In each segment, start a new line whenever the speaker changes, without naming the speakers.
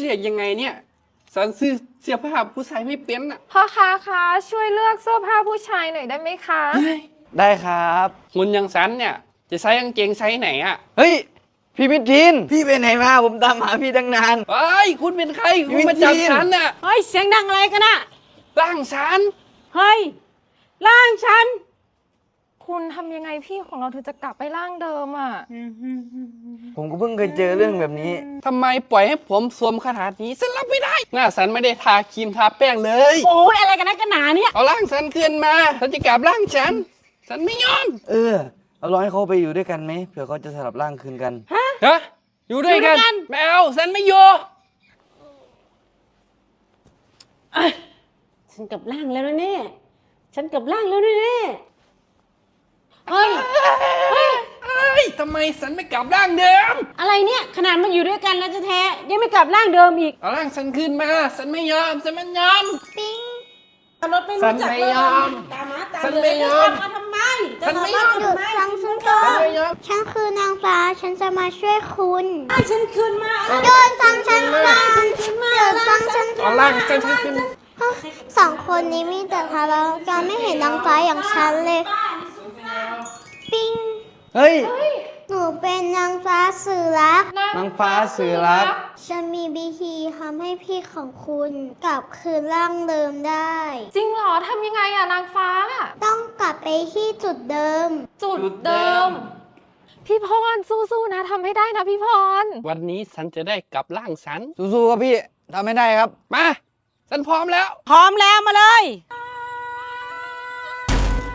เรียกยังไงเนี่ยสันซื้อเสื้อผ้าผู้ชายไม่เป็นอะ
พ่อค้าคะช่วยเลือกเสื้อผ้าผู้ชายหน่อยได้ไหมคะ
เฮ้ย
ได้ครับ
คุณยังสันเนี่ย จะใส่กางเกงไซส์ไหนอะ
เฮ้ยพี่มิทิน พี่ไปไหนมาผมตามหาพี่ตั้งนาน
เฮ้ยคุณเป็นใครคุณมาจับ
วินจีน
ฉันน่ะ
เฮ้ยเสียงดังอะไรกันอะ
ร่างฉัน
เฮ้ยร่างฉัน
คุณทำยังไงพี่ของเราถึงจะกลับไปร่างเดิมอะ
ผมก็เพิ่งเคยเจอเรื่องแบบนี้
ทำไมปล่อยให้ผมสวมขนาดนี้ฉันรับไม่ได้ หน้าฉันไม่ได้ทาครีมทาแป้งเลย
โอ้ยอะไรกันนักกันหนาเนี่ย
เอาร่างฉันคืนมาฉันจะกลับร่างฉัน ฉันไม่ยอม
เออ เอาลองให้เขาไปอยู่ด้วยกันไหมเผื่อเขาจะสลับร่างคืนกัน
ฮะอยู่ด้วยกัน
อยู่ด้วยกัน
ไม่เอาฉันไม่อยู่
ฉันกลับร่างแล้วนะเนี่ย ฉันกลับร่างแล้วนะเนี่ย เฮ้ย
เอ้ยทำไมฉันไม่กลับร่างเดิม
อะไรเนี่ย ขนาดมาอยู่ด้วยกันแล้วจะแท้ๆยังไม่กลับร่างเดิมอีก
เอาร่างฉันคืนมา ฉันไม่ยอม ฉันไม่ยอม
รถไม่รู้จัก
ฉันไม่ยอม
ตามมาตาม
ฉัน
เลย
ไม่ยอม
จะตามาทำไม
ฉันไม่ยอม
จะตาาทำไม
ฟังฉันก่อ
ฉัน
น
ไม่ยอม
ฉันคือนางฟ้า ฉันจะมาช่วยคุณ
ให้ฉันคืนมา
โดนฟังฉันก่อนเดี๋ยวฟังฉันก่
เอา
อน
ร่างฉันคืน
สองคนนี้มีแต่ทะเลาะกันไม่เห็นนางฟ้าอย่างฉันเลยปิ้ ง
เฮ้ย
หนูเป็นนางฟ้าสื่อรัก
นางฟ้าสื่อรัก
ฉันมีวิธีทำให้พี่ของคุณกลับคืนร่างเดิมได้
จริงเหรอทำยังไงอะนางฟ้า
ต้องกลับไปที่จุดเดิม
จุดเดิม พี่พรสู้ๆนะทำให้ได้นะพี่พร
วันนี้ฉันจะได้กลับร่างฉัน
สู้ๆครับพี่ทำไม่ได้ครับ
มา ฉันพร้อมแล้ว
พร้อมแล้วมาเลย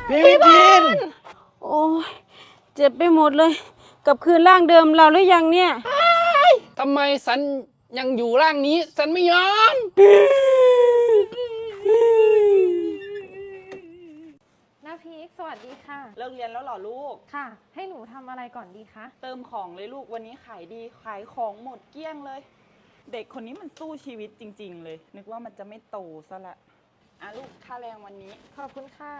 พี่มิทิน
โอ้ยเจ็บไปหมดเลย กลับคืนร่างเดิมเราหรือยังเนี่ย
ทำไมฉันยังอยู่ร่างนี้ฉันไม่ยอม
น้าพีคสวัสดีค่ะ
เลิกเรียนแล้วเหรอลูก
ค่ะ ให้หนูทำอะไรก่อนดีคะ
เติมของเลยลูกวันนี้ขายดีขายของหมดเกลี้ยงเลย เด็กคนนี้มันสู้ชีวิตจริง ๆ เลย นึกว่ามันจะไม่โตซะละอะลูกค่าแรงวันนี้
ขอบคุณค่ะ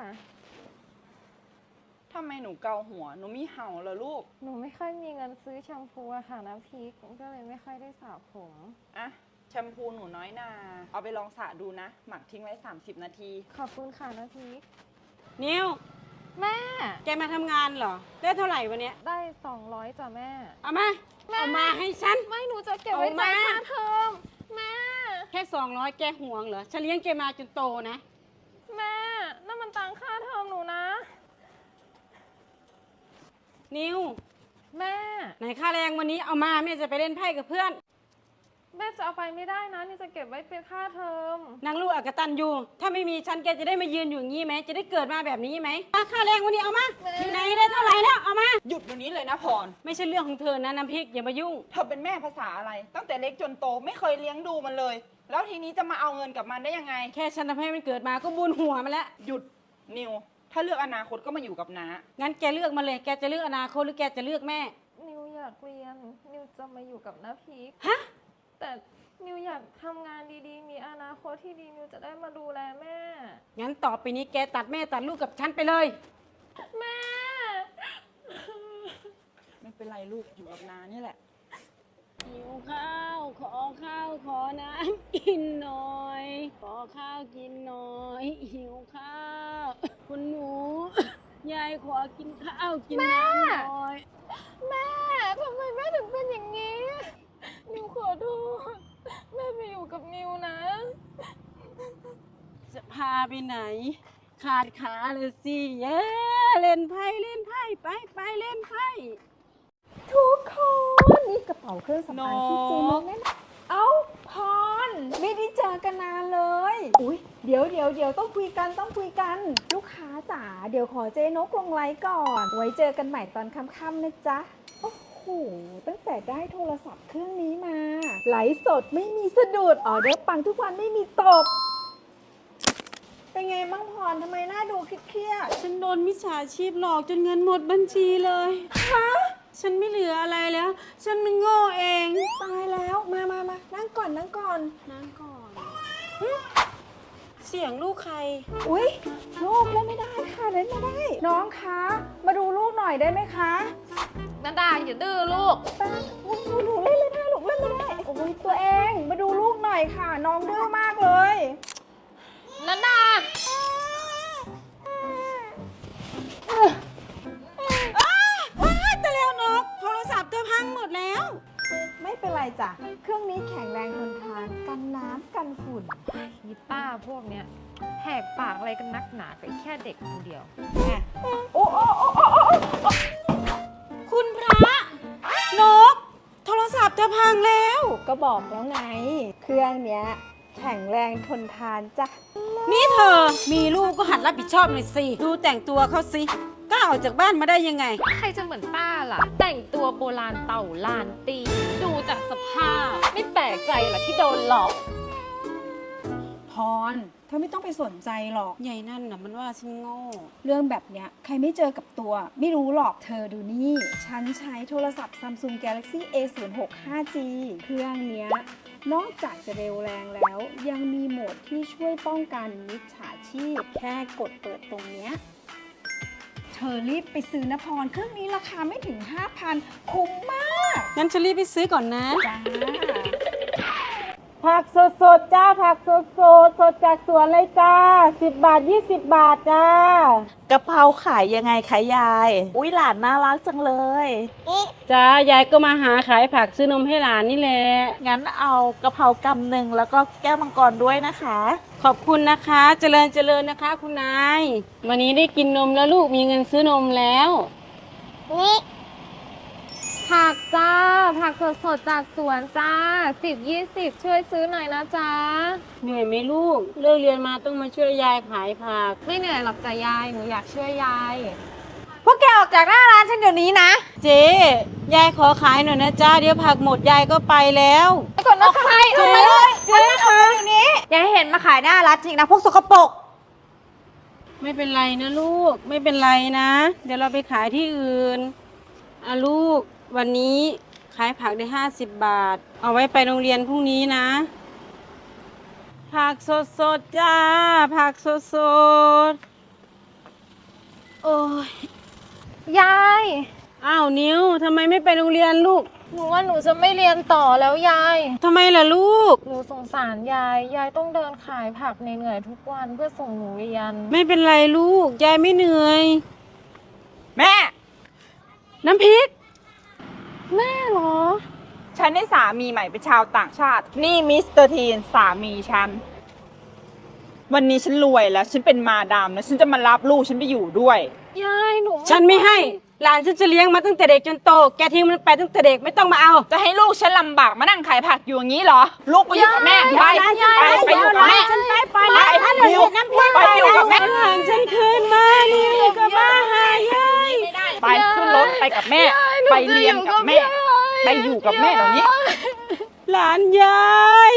ทำไมหนูเกาหัว หนูมีเห่าเหรอลูก
หนูไม่ค่อยมีเงินซื้อแชมพูอะค่ะน้าพีคก็เลยไม่ค่อยได้สระผม
อะ แชมพูหนูน้อยนา เอาไปลองสระดูนะ หมักทิ้งไว้ 30 นาที
ขอบคุณค่ะน้าพีค
นิว
แม่
แกมาทำงานเหรอ ได้เท่าไหร่วันเนี้ย
ได้ 200จ้ะแม่
เอามาเอามาให้ฉัน
ไม่หนูจะเก็บไว้
เอา
จ่า
มา
ยค่าเทอมแม่
แค่สองร้อยแกห่วงเหรอฉันเลี้ยงแกมาจนโตนะ
แม่นั่นมันตังค่าเทอมหนูนะ
นิว
แม่
ไหนค่าแรงวันนี้เอามาแม่จะไปเล่นไพ่กับเพื่อน
แม่จะเอาไปไม่ได้นะ นี่จะเก็บไว้เป็นค่าเทอม
นางลูกอักตันอยู่ ถ้าไม่มีฉันแกจะได้มายืนอยู่อย่างนี้ไหม จะได้เกิดมาแบบนี้ไหมอะค่าแรงวันนี้เอามาอยู่ไหนได้เท่าไหร่แล้วเอามา
หยุดเดี๋ยวนี้เลยนะพร
ไม่ใช่เรื่องของเธอนะน้ำพริกอย่ามายุ่ง
เธอเป็นแม่ภาษาอะไร ตั้งแต่เล็กจนโตไม่เคยเลี้ยงดูมันเลย แล้วทีนี้จะมาเอาเงินกับมันได้ยังไง
แค่ฉันทำให้มันเกิดมาก็บุญหัวมาแล้ว
หยุดนิว ถ้าเลือกอนาคตก็มาอยู่กับน้า
งั้นแกเลือกมาเลยแกจะเลือกอนาคตหรือแกจะเลือกแม่
นิวอยากเรียน นิวจะมาอยู่กับน้าพีค
ฮะ
แต่นิวอยากทำงานดีๆ มีอนาคตที่ดีนิวจะได้มาดูแลแม่
งั้นต่อไปนี้แกตัดแม่ตัดลูกกับฉันไปเลย
แม่
ไม่เป็นไรลูกอยู่กับน้านี่แหละ
หิวข้าว ขอข้าวขอน้ำกินหน่อย ขอข้าวกินหน่อย หิวข้าว คุณหนู ยายขอกินข้าวกินน้ำหน่อย
แม่ทำไมแม่ถึงเป็นอย่างนี้ นิวขอโทษแม่ไปอยู่กับนิวนะ
จะพาไปไหน ขาดขาเลยสิเย้เล่นไพ่เล่นไพ่ไปไปเล่นไพ่
ทุกคนนี่กระเป๋าเครื่องสำอางที่จีน
นก
แม่เอ้าพร ไม่ได้เจอกันนานเลย
อุ๊ยเดี๋ยวเดี๋ยวเดี๋ยวต้องคุยกันต้องคุยกัน ลูกค้าจ๋าเดี๋ยวขอเจนกลงไลน์ก่อน ไว้เจอกันใหม่ตอนค่ำๆนะจ๊ะโอ้โหตั้งแต่ได้โทรศัพท์เครื่องนี้มาไหลฟ์สดไม่มีสะดุดออเดอร์ปังทุกวันไม่มีตกเป็นไงบ้างพรทำไมหน้าดูเครียด
ฉันโดนมิจฉาชีพหลอกจนเงินหมดบัญชีเลย ฮะ ฉันไม่เหลืออะไรแล้ว ฉันมันโง่เอง
ๆตายแล้วมามามานั่งก่อนนั่งก่อน
นั่งก่อนหึเสียงลูกใคร
อุ๊ยลูกเล่นไม่ได้ค่ะเล่นไม่ได้ น้องคะมาดูลูกหน่อยได้ไหมคะ
นันดาอย่าดื้อลูก
แป๊บหนูหนูเล่นไม่ได้ลูกเล่นไม่ได้โอ้ยตัวเองมาดูลูน่อยค่ะ น้องดื้อมากเลย
นันดา
งหมดแล้ว
ไม่เป็นไรจ้ะ เครื่องนี้แข็งแรงทนทาน กันน้ำกันฝุ่น
ยีป้าพวกเนี้ยแหกปากอะไรกันนักหนากับแค่เด็กคนเดียว
โอ้โอ้โอ้โอ้โอ้โอ้
คุณพระ นก โทรศัพท์เธอพังแล้ว
ก็บอกแล้วไง เครื่องเนี้ย แข็งแรงทนทานจ้ะ
นี่เธอ มีลูกก็หัดรับผิดชอบหน่อยสิ ดูแต่งตัวเขาสิ กล้าออกจากบ้านมาได้ยังไง
ใครจะเหมือนป้าล่ะ แต่งตัวโบราณเต่าลานตี ดูจากสภาพ ไม่แปลกใจหรอที่โดนหลอก
พร เธอไม่ต้องไปสนใจหรอก
ใหญ่นั่นน่ะมันว่าฉันโง่
เรื่องแบบเนี้ยใครไม่เจอกับตัว ไม่รู้หรอกเธอดูนี่ ฉันใช้โทรศัพท์ Samsung Galaxy A06 5G เครื่องเนี้ย นอกจากจะเร็วแรงแล้ว ยังมีโหมดที่ช่วยป้องกันมิจฉาชีพ แค่กดเปิดตรงเนี้ย เธอรีบไปซื้อนะพรเครื่องนี้ราคาไม่ถึง 5,000 คุ้มมาก
งั้นฉันรีบไปซื้อก่อนนะ
จ้า
ผักสดสดๆจ้าผักสดสดสดจากสวนเลยจ้าสิบบาทยี่สิบบาทจ้า
กะเพราขายยังไงคะยาย อุ้ยหลานน่ารักจังเลย
จ้ายายก็มาหาขายผักซื้อนมให้หลานนี่แหละ
งั้นเอากะเพรากำหนึ่งแล้วก็แก้วมังกรด้วยนะคะ
ขอบคุณนะคะ เจริญเจริญนะคะ คุณนาย วันนี้ได้กินนมแล้วลูกมีเงินซื้อนมแล้ว
นี่
ผักจ้า ผักสดสดๆจากสวนจ้าสิบยี่สิบช่วยซื้อหน่อยนะจ๊ะ
เหนื่อยไหมลูก เลิกเรียนมาต้องมาช่วยยายขายผัก
ไม่เหนื่อยหรอกจ้ะยาย หนูอยากช่วยยาย
พวกแกออกจากหน้าร้านฉันเดี๋ยวนี้นะ
เจ๊ยายขอขายหน่อยนะจ้าเดี๋ยวผักหมดยายก็ไปแล้ว
ก่อนนะคะ
เจ๊เจ๊คะ
อย่าให้เห็นมาขายหน้าร้านจริงนะพวกสกปรก
ไม่เป็นไรนะลูก ไม่เป็นไรนะ เดี๋ยวเราไปขายที่อื่นอะลูก วันนี้ขายผักได้ห้าสิบบาท เอาไว้ไปโรงเรียนพรุ่งนี้นะ ผักสดสดๆจ้า ผักสดสดๆโอ้ย
ยาย
อ้าวนิ้วทำไมไม่ไปโรงเรียนลูก
หนูว่าหนูจะไม่เรียนต่อแล้วยาย
ทำไมล่ะลูก
หนูสงสารยาย ยายต้องเดินขายผักเหนื่อยๆทุกวันเพื่อส่งหนูเรียน
ไม่เป็นไรลูก ยายไม่เหนื่อย
แม่
น้ำพริก
แม่เหรอ
ฉันได้สามีใหม่เป็นชาวต่างชาติ นี่มิสเตอร์ทีนสามีฉัน วันนี้ฉันรวยแล้ว ฉันเป็นมาดามแล้วฉันจะมารับลูกฉันไปอยู่ด้วย
ยายหนู
ฉันไม่ให้ หลานฉันจะเลี้ยงมาตั้งแต่เด็กจนโต แกทิ้งมันไปตั้งแต่เด็กไม่ต้องมาเอา
จะให้ลูกฉันลำบากมานั่งขายผักอยู่อย่างนี้เหรอ ลูกไปอยู่กับแม่ไป
ยาย
ไปไปอยู่กับแม่
ฉันไปไป
ไปอยู่ไปอยู่กับแม่
หลานฉันคืนมานี่ก็มาหายาย
ไปขึ้นรถไป กับแม่ ไปเรียนกับแม่ ไปอยู่กับแม่เดี๋ยวนี้
หลานยาย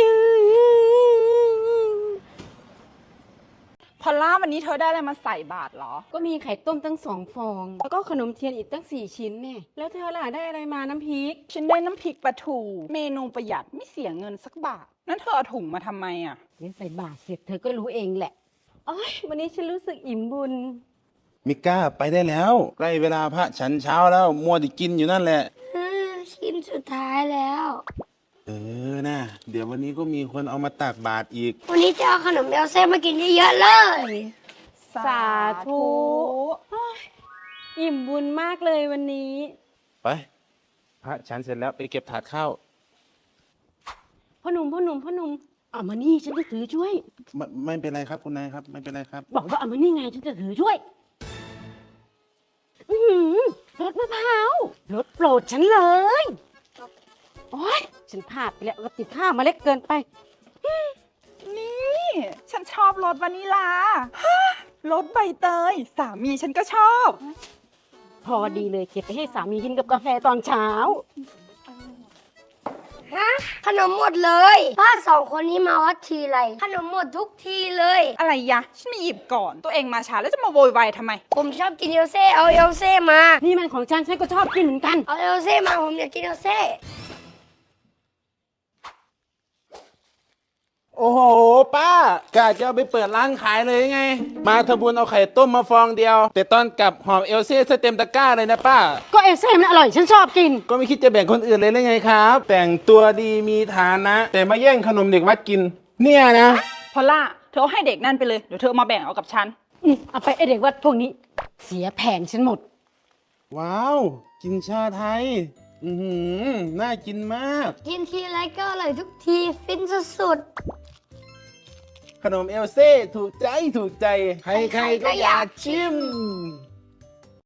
พอลล่าวันนี้เธอได้อะไรมาใส่บาตรเหรอ
ก็มีไข่ต้มตั้งสองฟอง แล้วก็ขนมเทียนอีกตั้งสี่ชิ้นเนี่ยแล้วเธอล่ะได้อะไรมาน้ำพริก
ฉันได้น้ำพริกปลาทูเมนูประหยัดไม่เสียเงินสักบาท นั่นเธอเอาถุงมาทำไมอะ
เลี้ยงใส่บาทเสร็จเธอก็รู้เองแหละโอ้ยวันนี้ฉันรู้สึกอิ่มบุญ
มิก้าไปได้แล้ว ใกล้เวลาพระฉันเช้าแล้วมัวแต่กินอยู่นั่นแหละ
ชิ้นสุดท้ายแล้ว
เออนะเดี๋ยววันนี้ก็มีคนเอามาตักบาตรอีก
วันนี้จะเอาขนมเอลเซ่มากินเยอะๆเลย
สาธุ
อิ่มบุญมากเลยวันนี้
ไป พระฉันเสร็จแล้วไปเก็บถาดข้าว
พ่อหนุ่มพ่อหนุ่มพ่อหนุ่มเอามานี่ฉันจะถือช่วย
ไม่ไม่เป็นไรครับคุณนายครับ ไม่เป็นไรครับ
บอกว่าเอามานี่ไงฉันจะถือช่วย อือหือรสมะพร้าวรสโปรดฉันเลย โอ๊ย ฉันพลาดไปแล้วก็ติดข้าวมาเล็กเกินไป
นี่ ฉันชอบรสวานิลาฮะรสใบเตย สามีฉันก็ชอบ
พอดีเลยเก็บไปให้สามีกินกับกาแฟตอนเช้า
ฮะขนมหมดเลยป้าสองคนนี้มาวัดทีไรขนมหมดทุกทีเลย
อะไรยะฉันไม่หยิบก่อน ตัวเองมาช้าแล้วจะมาโวยวายทำไม
ผมชอบกินเอลเซ่เอาเอลเซ่มา
นี่มันของฉันฉันก็ชอบกินเหมือนกัน
เอาเอลเซ่มาผมอยากกินเอลเซ่
โอ้โห ป้ากะจะเอาไปเปิดร้านขายเลยไง มาทบุญเอาไข่ต้มมาฟองเดียว แต่ตอนกลับหอมเอลเซ่ซะเต็มตะกร้าเลยนะป้า
ก็ เอเอเซ่มันอร่อยฉันชอบกิน
ก็ไม่คิดจะแบ่งคนอื่นเลยได้ไงครับ แต่งตัวดีมีฐานะ แต่มาแย่งขนมเด็กวัดกิน เนี่ยนะ
พอลล่าเธอเอาให้เด็กนั่นไปเลย เดี๋ยวเธอมาแบ่งเอากับฉัน
อืมเอาไปไอเด็กวัดพวกนี้ เสียแผงฉันหมด
ว้าว กินชาไทย อือหือน่ากินมาก
กินทีไรก็อร่อยทุกทีฟินสุด
ขนมเอลเซ่ถูกใจถูกใจ ใครๆก็อยากชิม